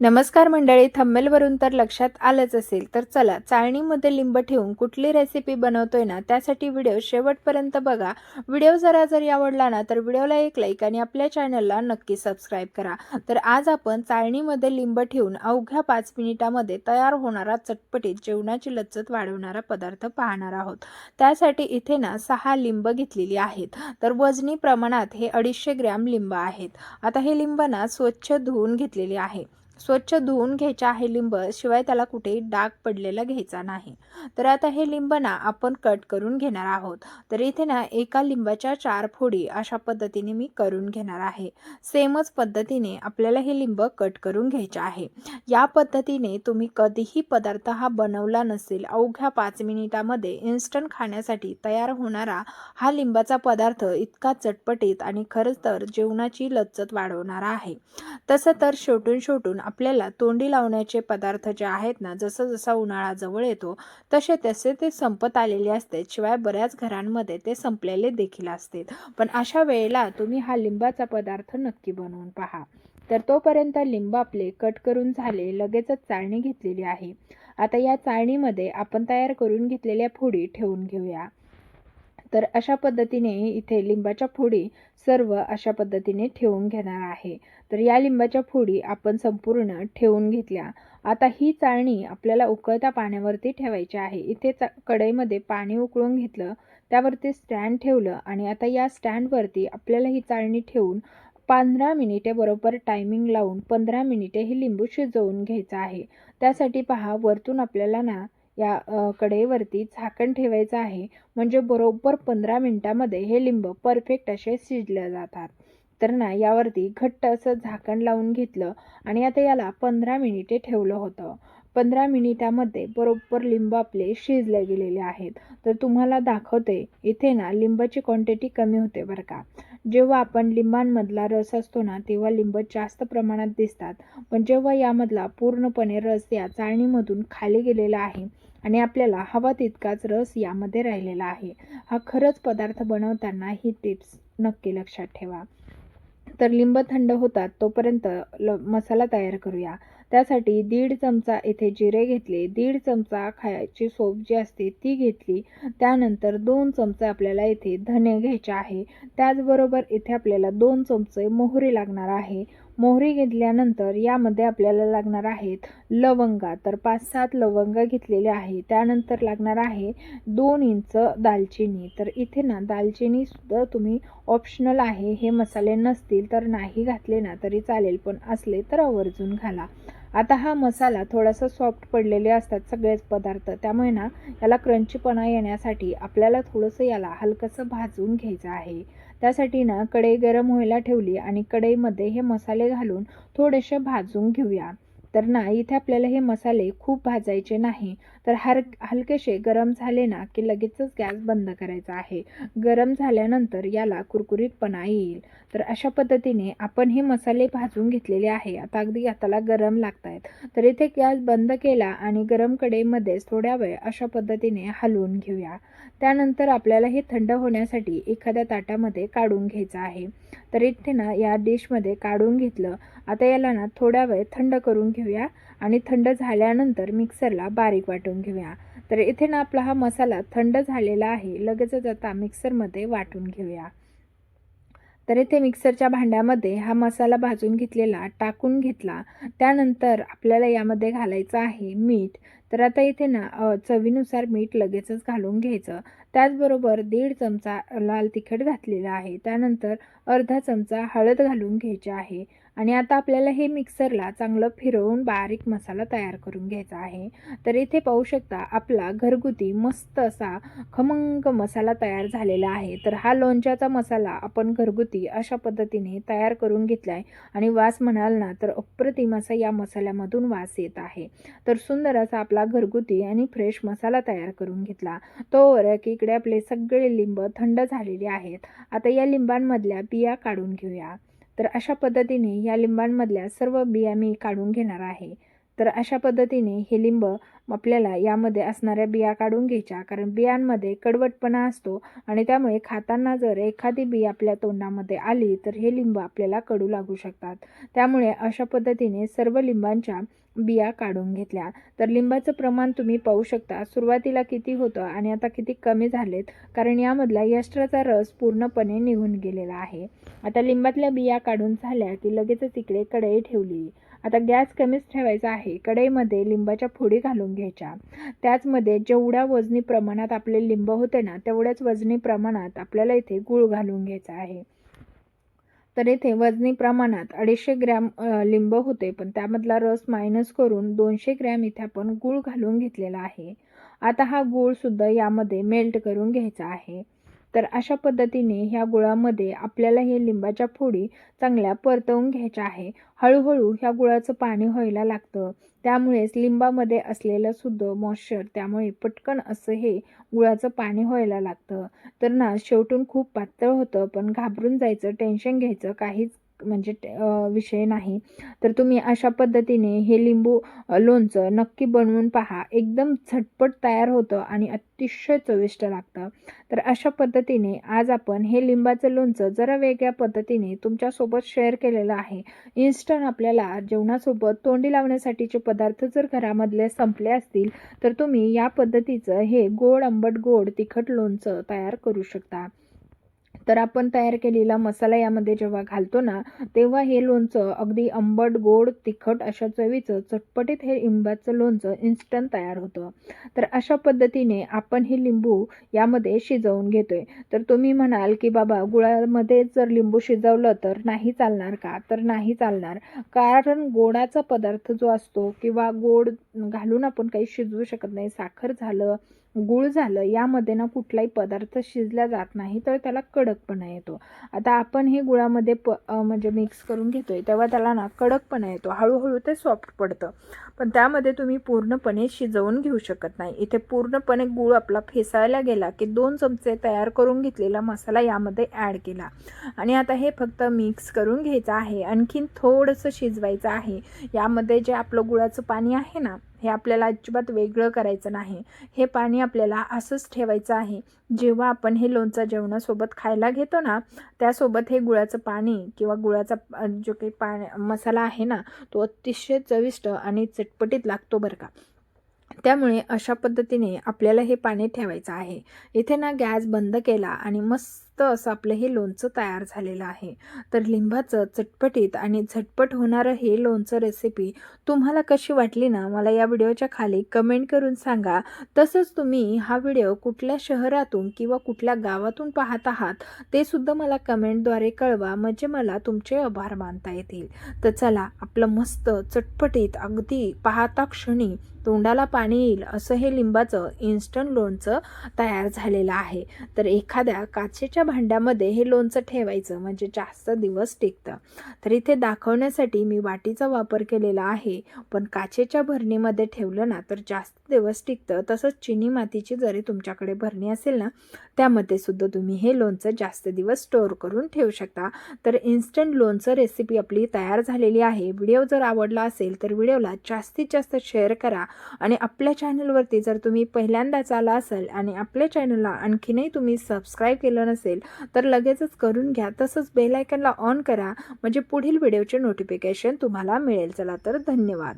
नमस्कार मंडळी थंबेलवरून तर लक्षात आलंच असेल. तर चला चाळणीमध्ये लिंब ठेवून कुठली रेसिपी बनवतोय ना त्यासाठी व्हिडिओ शेवटपर्यंत बघा. व्हिडिओ जरा जरी आवडला ना तर व्हिडिओला एक लाईक आणि आपल्या चॅनलला नक्की सबस्क्राईब करा. तर आज आपण चाळणीमध्ये लिंब ठेवून अवघ्या पाच मिनिटामध्ये तयार होणारा चटपटीत जेवणाची लज्जत वाढवणारा पदार्थ पाहणार आहोत. त्यासाठी इथे ना सहा लिंब घेतलेली आहेत. तर वजनी प्रमाणात हे अडीचशे ग्रॅम लिंब आहेत. आता हे लिंब ना स्वच्छ धुवून घेतलेले आहे. स्वच्छ धुवून घ्यायचे आहे लिंब शिवाय त्याला कुठेही डाग पडलेला घ्यायचा नाही. तर आता हे लिंब ना आपण कट करून घेणार आहोत. तर इथे ना एका लिंबाच्या चार फोडी अशा पद्धतीने मी करून घेणार आहे. सेमच पद्धतीने आपल्याला हे लिंब कट करून घ्यायचे आहे. या पद्धतीने तुम्ही कधीही पदार्थ हा बनवला नसेल अवघ्या पाच मिनिटामध्ये इन्स्टंट खाण्यासाठी तयार होणारा हा लिंबाचा पदार्थ इतका चटपटीत आणि खरंच तर जेवणाची लज्जत वाढवणारा आहे. तसं तर शेवटून शेवटून आपल्याला तोंडी लावण्याचे पदार्थ जे आहेत ना जसं जसा उन्हाळा जवळ येतो तसे तसे ते संपत आलेले असते. शिवाय बऱ्याच घरांमध्ये ते संपलेले देखील असते. पण अशा वेळेला तुम्ही हा लिंबाचा पदार्थ नक्की बनवून पहा. तर तोपर्यंत लिंब आपले कट करून झाले लगेचच चाळणी घेतलेली आहे. आता या चाळणीमध्ये आपण तयार करून घेतलेल्या फोडी ठेवून घेऊया. तर अशा पद्धतीने इथे लिंबाच्या फोडी सर्व अशा पद्धतीने ठेवून घेणार आहे. तर या लिंबाच्या फोडी आपण संपूर्ण ठेवून घेतल्या. आता ही चाळणी आपल्याला उकळत्या पाण्यावरती ठेवायची आहे. इथे चा कढईमध्ये पाणी उकळून घेतलं त्यावरती स्टँड ठेवलं आणि आता या स्टँडवरती आपल्याला ही चाळणी ठेवून पंधरा मिनिटे बरोबर टायमिंग लावून पंधरा मिनिटे हे लिंबू शिजवून घ्यायचं आहे. त्यासाठी पहा वरतून आपल्याला ना या कडेवरती झाकण ठेवायचं आहे. म्हणजे बरोबर पंधरा मिनटामध्ये हे लिंब परफेक्ट असे शिजले जातात. तर ना यावरती घट्ट असं झाकण लावून घेतलं आणि आता याला पंधरा मिनिटे ठेवलं होतं. पंधरा मिनिटामध्ये बरोबर लिंब आपले शिजले गेलेले आहेत. तर तुम्हाला दाखवते इथे ना लिंबाची क्वांटिटी कमी होते बरं का. जेव्हा आपण लिंबांमधला रस असतो ना तेव्हा लिंब जास्त प्रमाणात दिसतात. पण जेव्हा यामधला पूर्णपणे रस या चाळणीमधून खाली गेलेला आहे आणि आपल्याला हवा तितकाच रस यामध्ये राहिलेला आहे. हा खरंच पदार्थ बनवताना ही टिप्स नक्की लक्षात ठेवा. तर लिंब थंड होतात तोपर्यंत ल मसाला तयार करूया. त्यासाठी दीड चमचा इथे जिरे घेतले. दीड चमचा खायची सोप जी असते ती घेतली. त्यानंतर दोन चमचे आपल्याला इथे धने घ्यायचे आहे. त्याचबरोबर इथे आपल्याला दोन चमचे मोहरी लागणार आहे. मोहरी घेतल्यानंतर यामध्ये आपल्याला लागणार आहेत लवंगा. तर पाच सात लवंग घेतलेले आहे. त्यानंतर लागणार आहे दोन इंच दालचिनी. तर इथे ना दालचिनीसुद्धा तुम्ही ऑप्शनल आहे. हे मसाले नसतील तर नाही घातले ना तरी चालेल पण असले तर आवर्जून घाला. आता हा मसाला थोडासा सॉफ्ट पडलेले असतात सगळेच पदार्थ. त्यामुळे ना याला क्रंचीपणा येण्यासाठी आपल्याला थोडंसं याला हलकंसं भाजून घ्यायचं आहे. त्यासाठी ना कढई गरम व्हायला ठेवली आणि कढईमध्ये हे मसाले घालून थोडेसे भाजून घेऊया. तर ना इथे आपल्याला हे मसाले खूप भाजायचे नाही. तर हर हलकेसे गरम झाले ना की लगेचच गॅस बंद करायचा आहे. गरम झाल्यानंतर याला कुरकुरीतपणा येईल. तर अशा पद्धतीने आपण हे मसाले भाजून घेतलेले आहे. आता अगदी हाताला गरम लागत आहेत तर इथे गॅस बंद केला आणि गरम कडेमध्येच थोड्या वेळ अशा पद्धतीने हलवून घेऊया. त्यानंतर आपल्याला हे थंड होण्यासाठी एखाद्या ताटामध्ये काढून घ्यायचं आहे. तर इथे ना या डिशमध्ये काढून घेतलं. आता याला ना थोड्या वेळ थंड करून घेऊया. आणि थंड झाल्यानंतर मिक्सरला बारीक वाटून घेऊया. तर इथे ना आपला हा मसाला थंड झालेला आहे लगेचच आता मिक्सरमध्ये वाटून घेऊया. तर इथे मिक्सरच्या भांड्यामध्ये हा मसाला भाजून घेतलेला टाकून घेतला. त्यानंतर आपल्याला यामध्ये घालायचं आहे मीठ. तर आता इथे ना चवीनुसार मीठ लगेचच घालून घ्यायचं. त्याचबरोबर दीड चमचा लाल तिखट घातलेला आहे. त्यानंतर अर्धा चमचा हळद घालून घ्यायची आहे. आणि आता आपल्याला हे मिक्सरला चांगलं फिरवून बारीक मसाला तयार करून घ्यायचा आहे. तर इथे पाहू शकता आपला घरगुती मस्त असा खमंग मसाला तयार झालेला आहे. तर हा लोणच्याचा मसाला आपण घरगुती अशा पद्धतीने तयार करून घेतला आहे आणि वास म्हणाल ना तर अप्रतिम असा या मसाल्यामधून वास येत आहे. तर सुंदर असा आपला घरगुती आणि फ्रेश मसाला तयार करून घेतला. तो की इकडे आपले सगळे लिंब थंड झालेले आहेत. आता या लिंबांमधल्या बिया काढून घेऊया. तर अशा पद्धतीने या लिंबांमधल्या सर्व बिया मी काढून घेणार आहे. तर अशा पद्धतीने हे लिंब आपल्याला यामध्ये असणाऱ्या बिया काढून घ्यायच्या. कारण बियांमध्ये कडवटपणा असतो आणि त्यामुळे खाताना जर एखादी बी आपल्या तोंडामध्ये आली तर हे लिंब आपल्याला कडू लागू शकतात. त्यामुळे अशा पद्धतीने सर्व लिंबांच्या बिया काढून घेतल्या. तर लिंबाचं प्रमाण तुम्ही पाहू शकता. सुरुवातीला किती होतं आणि आता किती कमी झालेत? कारण यामधला यष्ट्राचा रस पूर्णपणे निघून गेलेला आहे. आता लिंबातल्या बिया काढून झाल्या की लगेचच इकडे कढई ठेवली. आता गॅस कमीच ठेवायचा आहे. कढईमध्ये लिंबाच्या फोडी घालून घ्यायच्या. त्याचमध्ये जेवढ्या वजनी प्रमाणात आपले लिंब होते ना तेवढ्याच वजनी प्रमाणात आपल्याला इथे गूळ घालून घ्यायचा आहे. तर इथे वजनी प्रमाणात अडीचशे ग्रॅम लिंब होते पण त्यामधला रस मायनस करून दोनशे ग्रॅम इथे आपण गूळ घालून घेतलेला आहे. आता हा गूळसुद्धा यामध्ये मेल्ट करून घ्यायचा आहे. तर अशा पद्धतीने ह्या गुळामध्ये आपल्याला हे लिंबाच्या फोडी चांगल्या परतवून घ्यायच्या आहे. हळूहळू ह्या गुळाचं पाणी व्हायला लागतं. त्यामुळेच लिंबामध्ये असलेलं सुद्धा मॉइश्चर त्यामुळे पटकन असं हे गुळाचं पाणी व्हायला लागतं. तर ना शेवटून खूप पातळ होतं पण घाबरून जायचं टेन्शन घ्यायचं काहीच म्हणजे विषय नाही. तर तुम्ही अशा पद्धतीने हे लिंबू लोणचं नक्की बनवून पहा. एकदम झटपट तयार होतं आणि अतिशय चविष्ट लागतं. तर अशा पद्धतीने आज आपण हे लिंबाचं लोणचं जरा वेगळ्या पद्धतीने तुमच्यासोबत शेअर केलेलं आहे. इन्स्टंट आपल्याला जेवणासोबत तोंडी लावण्यासाठीचे पदार्थ जर घरामधले संपले असतील तर तुम्ही या पद्धतीचं हे गोड आंबट गोड तिखट लोणचं तयार करू शकता. तर आपण तयार केलेला मसाला यामध्ये जेव्हा घालतो ना तेव्हा हे लोणचं अगदी आंबट गोड तिखट अशा चवीचं चटपटीत हे लिंबाचं लोणचं इन्स्टंट तयार होतं. तर अशा पद्धतीने आपण हे लिंबू यामध्ये शिजवून घेतोय. तर तुम्ही म्हणाल की बाबा गुळामध्ये जर लिंबू शिजवलं तर नाही चालणार का? तर नाही चालणार. कारण गोडाचा पदार्थ जो असतो किंवा गोड घालून आपण काही शिजवू शकत नाही साखर झालं गुळ झालं यामध्ये ना कुठलाही पदार्थ शिजला जात नाही तर त्याला कडकपणा येतो. आता आपण हे गुळामध्ये प म्हणजे मिक्स करून घेतो आहे तेव्हा त्याला ना कडकपणा येतो. हळूहळू ते सॉफ्ट पडतं. पण त्यामध्ये तुम्ही पूर्णपणे शिजवून घेऊ शकत नाही. इथे पूर्णपणे गुळ आपला फेसायला गेला की दोन चमचे तयार करून घेतलेला मसाला यामध्ये ॲड केला. आणि आता हे फक्त मिक्स करून घ्यायचं आहे. आणखीन थोडंसं शिजवायचं आहे. यामध्ये जे आपलं गुळाचं पाणी आहे ना हे आपल्याला अजिबात वेगळं करायचं नाही. हे पाणी आपल्याला असंच ठेवायचं आहे. जेव्हा आपण हे लोणचं जेवणासोबत खायला घेतो ना त्यासोबत हे गुळाचं पाणी किंवा गुळाचा जो काही पाणी मसाला आहे ना तो अतिशय चविष्ट आणि चटपटीत लागतो बरं का. त्यामुळे अशा पद्धतीने आपल्याला हे पाणी ठेवायचं आहे. इथे ना गॅस बंद केला आणि मस्त असं आपलं हे लोणचं तयार झालेलं आहे. तर लिंबाचं चटपटीत आणि झटपट होणारं हे लोणचं रेसिपी तुम्हाला कशी वाटली ना मला या व्हिडिओच्या खाली कमेंट करून सांगा. तसंच तुम्ही हा व्हिडिओ कुठल्या शहरातून किंवा कुठल्या गावातून पाहत आहात ते सुद्धा मला कमेंटद्वारे कळवा. म्हणजे मला तुमचे आभार मानता येतील. तर चला आपलं मस्त चटपटीत अगदी पाहता क्षणी तोंडाला पाणी येईल असं हे लिंबाचं इन्स्टंट लोणचं तयार झालेलं आहे. तर एखाद्या काचेच्या भांड्यामध्ये हे लोणचं ठेवायचं म्हणजे जास्त दिवस टिकतं. तर इथे दाखवण्यासाठी मी वाटीचा वापर केलेला आहे पण काचेच्या भरणीमध्ये ठेवलं ना तर जास्त दिवस टिकतं. तसंच चिनी मातीची जरी तुमच्याकडे भरणी असेल ना त्यामध्ये सुद्धा तुम्ही हे लोणचं जास्त दिवस स्टोअर करून ठेवू शकता. तर इन्स्टंट लोणचं रेसिपी आपली तयार झालेली आहे. व्हिडिओ जर आवडला असेल तर व्हिडिओला जास्तीत जास्त शेअर करा. आणि आपल्या चॅनलवरती जर तुम्ही पहिल्यांदाच आला असाल आणि आपल्या चॅनलला आणखीनही तुम्ही सबस्क्राईब केलं नसेल तर लगेचच करून घ्या. तसंच बेल आयकनला ऑन करा. म्हणजे पुढील व्हिडिओचे नोटिफिकेशन तुम्हाला मिळेल. चला तर धन्यवाद.